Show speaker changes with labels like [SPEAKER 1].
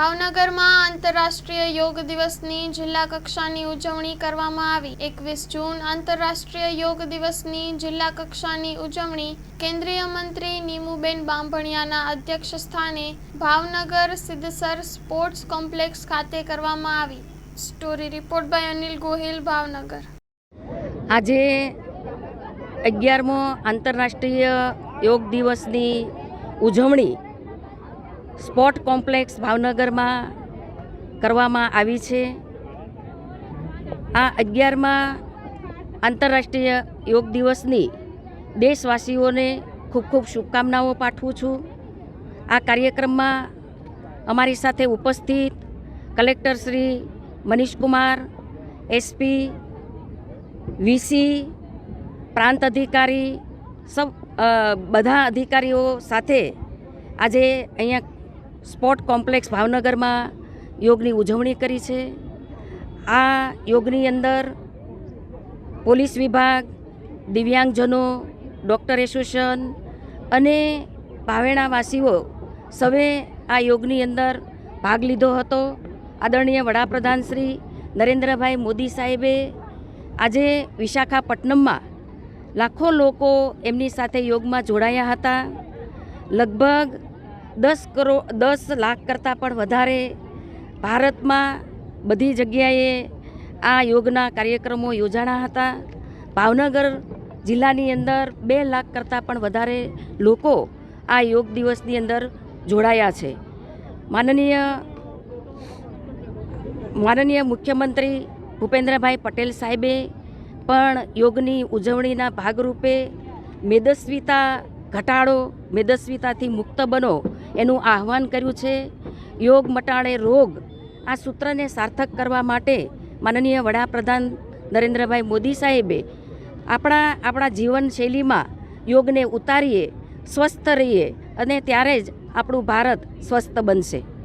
[SPEAKER 1] ભાવનગરમાં આંતરરાષ્ટ્રીય યોગ દિવસની જિલ્લા કક્ષાની ઉજવણી કરવામાં આવી. એકવીસ જૂન આંતરરાષ્ટ્રીય યોગ દિવસની જિલ્લા કક્ષાની ઉજવણી કેન્દ્રીય મંત્રી નીમુબેન બાંભણિયાના અધ્યક્ષ સ્થાને ભાવનગર સિદ્ધસર સ્પોર્ટ્સ કોમ્પ્લેક્સ ખાતે કરવામાં આવી. Story report by Anil Gohil, Bhavnagar.
[SPEAKER 2] આજે અગિયારમો આંતરરાષ્ટ્રીય યોગ દિવસની ઉજવણી સ્પોર્ટ કોમ્પ્લેક્સ ભાવનગરમાં કરવામાં આવી છે. આ અગિયારમાં આંતરરાષ્ટ્રીય યોગ દિવસની દેશવાસીઓને ખૂબ ખૂબ શુભકામનાઓ પાઠવું છું. આ કાર્યક્રમમાં અમારી સાથે ઉપસ્થિત collector Shri Manishkumar, SP, VC, પ્રાંત અધિકારી, સબ બધા અધિકારીઓ સાથે આજે અહીંયા સ્પોર્ટ કોમ્પ્લેક્સ ભાવનગરમાં યોગની ઉજવણી કરી છે. આ યોગની અંદર પોલીસ વિભાગ, દિવ્યાંગજનો, ડૉક્ટર એસોસિએશન અને ભાવેણાવાસીઓ સૌએ આ યોગની અંદર ભાગ લીધો હતો. આદરણીય વડાપ્રધાન શ્રી નરેન્દ્રભાઈ મોદી સાહેબે આજે વિશાખાપટ્ટનમમાં લાખો લોકો એમની સાથે યોગમાં જોડાયા હતા. લગભગ દસ કરોડ દસ લાખ કરતાં પણ વધારે ભારતમાં બધી જગ્યાએ આ યોગના કાર્યક્રમો યોજાણા હતા. ભાવનગર જિલ્લાની અંદર બે લાખ કરતાં પણ વધારે લોકો આ યોગ દિવસની અંદર જોડાયા છે. માનનીય માનનીય મુખ્યમંત્રી ભૂપેન્દ્રભાઈ પટેલ સાહેબે પણ યોગની ઉજવણીના ભાગરૂપે મેદસ્વીતા ઘટાડો, મેદસ્વીતાથી મુક્ત બનો એનું આહવાન કર્યું છે. યોગ મટાડે રોગ. આ સૂત્રને સાર્થક કરવા માટે માનનીય વડાપ્રધાન નરેન્દ્રભાઈ મોદી સાહેબે આપણા આપણા જીવનશૈલીમાં યોગને ઉતારીએ, સ્વસ્થ રહીએ અને ત્યારે જ આપણું ભારત સ્વસ્થ બનશે.